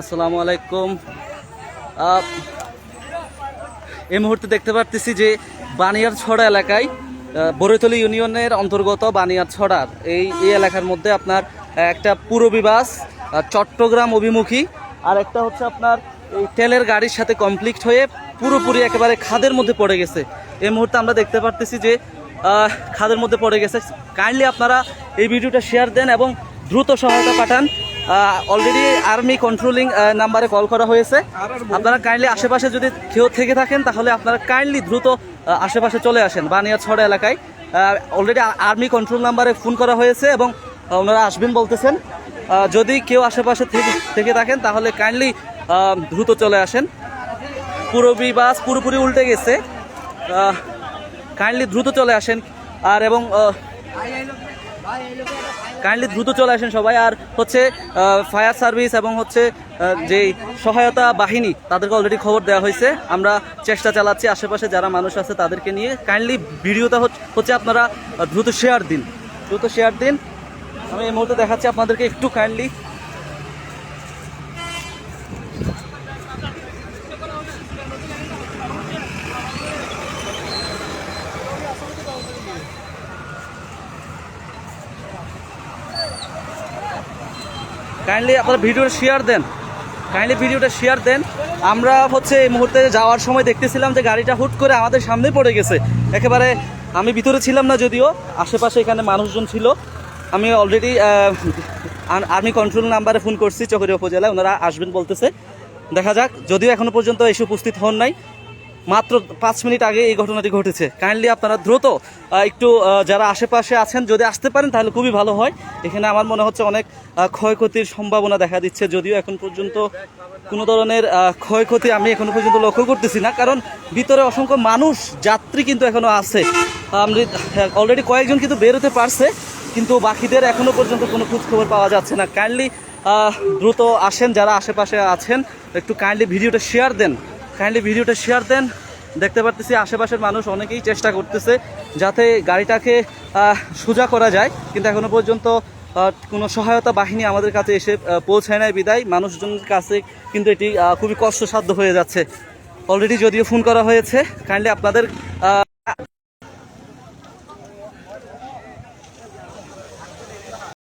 আসসালামু আলাইকুম। এই মুহূর্তে দেখতে পারতেছি যে বানিয়ার ছড়া এলাকায় বরৈতলী ইউনিয়নের অন্তর্গত বানিয়ার ছড়ার এই এই এলাকার মধ্যে আপনার একটা পুরবী বাস চট্টগ্রাম অভিমুখী, আর একটা হচ্ছে আপনার এই তেলের গাড়ির সাথে কমপ্লিট হয়ে পুরোপুরি একেবারে খাদের মধ্যে পড়ে গেছে। এই মুহূর্তে আমরা দেখতে পারতেছি যে খাদের মধ্যে পড়ে গেছে। কাইন্ডলি আপনারা এই ভিডিওটা শেয়ার দেন এবং দ্রুত সহায়তা পাঠান। অলরেডি আর্মি কন্ট্রোলিং নাম্বারে কল করা হয়েছে। আপনারা কাইন্ডলি আশেপাশে যদি কেউ থেকে থাকেন, তাহলে আপনারা কাইন্ডলি দ্রুত আশেপাশে চলে আসেন, বানিয়াছড়া এলাকায়। অলরেডি আর্মি কন্ট্রোল নাম্বারে ফোন করা হয়েছে এবং ওনারা আসবেন বলতেছেন। যদি কেউ আশেপাশে থেকে থেকে থাকেন, তাহলে কাইন্ডলি দ্রুত চলে আসেন। পুরবী বাস পুরোপুরি উল্টে গেছে। কাইন্ডলি দ্রুত চলে আসেন। আর এবং কাইন্ডলি দ্রুত চলে আসেন সবাই। আর হচ্ছে ফায়ার সার্ভিস এবং হচ্ছে যে সহায়তা বাহিনী, তাদেরকে অলরেডি খবর দেওয়া হয়েছে। আমরা চেষ্টা চালাচ্ছি আশেপাশে যারা মানুষ আছে তাদেরকে নিয়ে। কাইন্ডলি ভিডিওটা হচ্ছে আপনারা দ্রুত শেয়ার দিন। দ্রুত শেয়ার দিন। আমি এই মুহূর্তে দেখাচ্ছি আপনাদেরকে একটু কাইন্ডলি। কাইন্ডলি আপনারা ভিডিওটা শেয়ার দেন। কাইন্ডলি ভিডিওটা শেয়ার দেন। আমরা হচ্ছে এই মুহূর্তে যাওয়ার সময় দেখতেছিলাম যে গাড়িটা হুট করে আমাদের সামনে পড়ে গেছে। একেবারে আমি ভিতরে ছিলাম না যদিও, আশেপাশে এখানে মানুষজন ছিল। আমি অলরেডি আর্মি কন্ট্রোল নাম্বারে ফোন করছি চকরিয়া উপজেলায়, ওনারা আসবেন বলতেছে। দেখা যাক, যদিও এখনও পর্যন্ত এসে উপস্থিত হন নাই। মাত্র পাঁচ মিনিট আগে এই ঘটনাটি ঘটেছে। কাইন্ডলি আপনারা দ্রুত একটু যারা আশেপাশে আছেন, যদি আসতে পারেন, তাহলে খুবই ভালো হয়। এখানে আমার মনে হচ্ছে অনেক ক্ষয়ক্ষতির সম্ভাবনা দেখা দিচ্ছে। যদিও এখন পর্যন্ত কোনো ধরনের ক্ষয়ক্ষতি আমি এখনও পর্যন্ত লক্ষ্য করতেছি না। কারণ ভিতরে অসংখ্য মানুষ, যাত্রী কিন্তু এখনও আছে। আমি অলরেডি কয়েকজন কিন্তু বেরোতে পারছে, কিন্তু বাকিদের এখনও পর্যন্ত কোনো খোঁজখবর পাওয়া যাচ্ছে না। কাইন্ডলি দ্রুত আসেন, যারা আশেপাশে আছেন, একটু কাইন্ডলি ভিডিওটা শেয়ার দেন। কাইন্ডলি ভিডিওটা শেয়ার দেন। দেখতে পারতেছি আশেপাশের মানুষ অনেকেই চেষ্টা করতেছে যাতে গাড়িটাকে সোজা করা যায়। কিন্তু এখনও পর্যন্ত কোনো সহায়তা বাহিনী আমাদের কাছে এসে পৌঁছায় নাই বিদায়। মানুষজনের কাছে কিন্তু এটি খুবই কষ্টসাধ্য হয়ে যাচ্ছে। অলরেডি যদিও ফোন করা হয়েছে কাইন্ডলি আপনাদের